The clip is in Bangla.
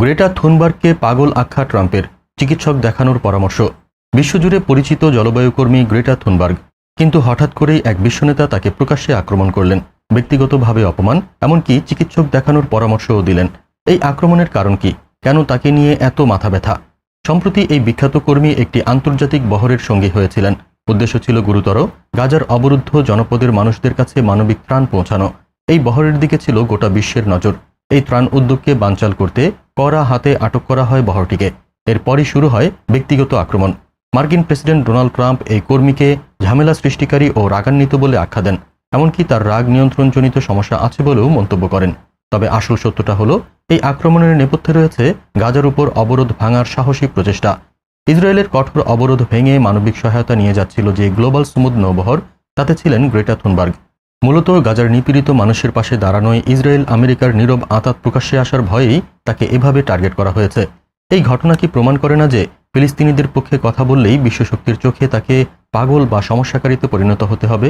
গ্রেটা থুনবার্গকে পাগল আখ্যা ট্রাম্পের চিকিৎসক দেখানোর পরামর্শ। বিশ্বজুড়ে পরিচিত জলবায়ু কর্মী গ্রেটা থুনবার্গ কিন্তু হঠাৎ করেই এক বিশ্বনেতা তাকে প্রকাশ্যে আক্রমণ করলেন, ব্যক্তিগতভাবে অপমান, এমনকি চিকিৎসক দেখানোর পরামর্শও দিলেন। এই আক্রমণের কারণ কি? কেন তাকে নিয়ে এত মাথা ব্যথা? সম্প্রতি এই বিখ্যাত কর্মী একটি আন্তর্জাতিক বহরের সঙ্গী হয়েছিলেন। উদ্দেশ্য ছিল গুরুতর, গাজার অবরুদ্ধ জনপদের মানুষদের কাছে মানবিক ত্রাণ পৌঁছানো। এই বহরের দিকে ছিল গোটা বিশ্বের নজর। এই ত্রাণ উদ্যোগকে বানচাল করতে কড়া হাতে আটক করা হয় বহরটিকে। এরপরই শুরু হয় ব্যক্তিগত আক্রমণ। মার্কিন প্রেসিডেন্ট ডোনাল্ড ট্রাম্প এই কর্মীকে ঝামেলা সৃষ্টিকারী ও রাগান্বিত বলে আখ্যা দেন। এমনকি তার রাগ নিয়ন্ত্রণজনিত সমস্যা আছে বলেও মন্তব্য করেন। তবে আসল সত্যটা হলো, এই আক্রমণের নেপথ্যে রয়েছে গাজার উপর অবরোধ ভাঙার সাহসী প্রচেষ্টা। ইসরায়েলের কঠোর অবরোধ ভেঙে মানবিক সহায়তা নিয়ে যাচ্ছিল যে গ্লোবাল সমুদ নৌবহর, তাতে ছিলেন গ্রেটা থুনবার্গ। মূলত গাজার নিপীড়িত মানুষের পাশে দাঁড়ানোয় ইসরায়েল আমেরিকার নীরব আতাত প্রকাশ্যে আসার ভয়েই তাকে এভাবে টার্গেট করা হয়েছে। এই ঘটনা কি প্রমাণ করে না যে ফিলিস্তিনিদের পক্ষে কথা বললেই বিশ্বশক্তির চোখে তাকে পাগল বা সমস্যাকারীতে পরিণত হতে হবে?